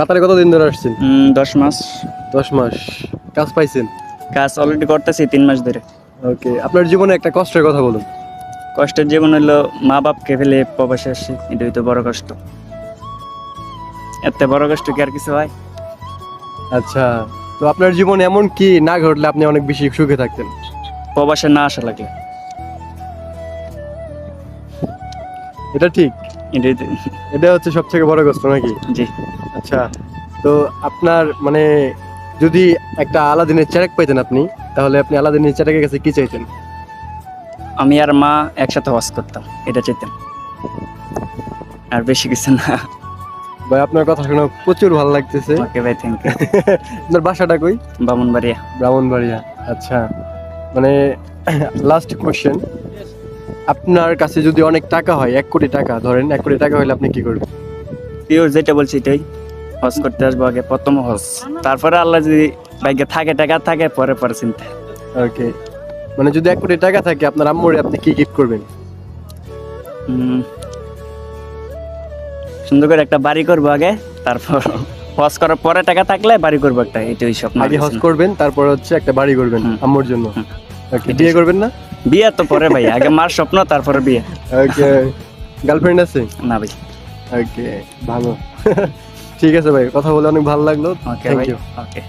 কাতারে কতদিন ধরে আসছেন? দশ মাস। দশ মাস। কাজ পাইছেন? কাজ অলরেডি করতেছি তিন মাস ধরে। ওকে আপনার জীবনে একটা কষ্টের কথা বলুন। কষ্টের জীবন হলো মা বাপকে ফেলে প্রবাসে আসছি এটাই তো বড় কষ্ট। এত বড় কষ্ট কি আর কিছু হয়? আচ্ছা তো আপনার জীবনে এমন কি না ঘটলে আপনি অনেক বেশি সুখে থাকতেন? প্রবাসে না আসা লাগলে। এটা ঠিক। এটা হচ্ছে সব থেকে বড় কষ্ট নাকি? জি। আচ্ছা তো আপনার মানে যদি একটা আলাদিনের চেরাক পাইতেন আপনি তাহলে আপনি আলাদিনের চেরাকের কাছে কি চাইতেন? আমি আর মা একসাথে ওয়াশ করতাম এটা চাইতাম আর বেশি কিছু না। ভাই আপনার কথা শুনে প্রচুর ভালো লাগতেছে। ওকে ভাই থ্যাংক ইউ আপনার বাসাটা কই? ব্রাহ্মণবাড়িয়া ব্রাহ্মণবাড়িয়া আচ্ছা। মানে লাস্ট কোশ্চেন আপনার কাছে যদি অনেক টাকা হয় এক কোটি টাকা ধরেন এক কোটি টাকা হলে আপনি কি করবেন? পিওর যেটা বলছি এটাই। হজ করতে আসব আগে প্রথম হজ। তারপরে আল্লাহ যদি বাইকে থাকে টাকা থাকে পরে পরে চিন্তা। ওকে মানে যদি এক কোটি টাকা থাকে আপনার আম্মুরে আপনি কি গিফট করবেন। সুন্দর করে একটা বাড়ি করব আগে তারপর হজ করার পরে টাকা থাকলে বাড়ি করব একটা এটাই স্বপ্ন। আগে হজ করবেন তারপর হচ্ছে একটা বাড়ি করবেন আম্মুর জন্য। ওকে বিয়ে করবেন না? বিয়ে তো পরে ভাই আগে মার স্বপ্ন তারপরে বিয়ে। ওকে গার্লফ্রেন্ড আছে? না ভাই। ওকে ভালো। ঠিক আছে ভাই কথা বলে অনেক ভালো লাগল। ওকে থ্যাংক ভাই ইউ ওকে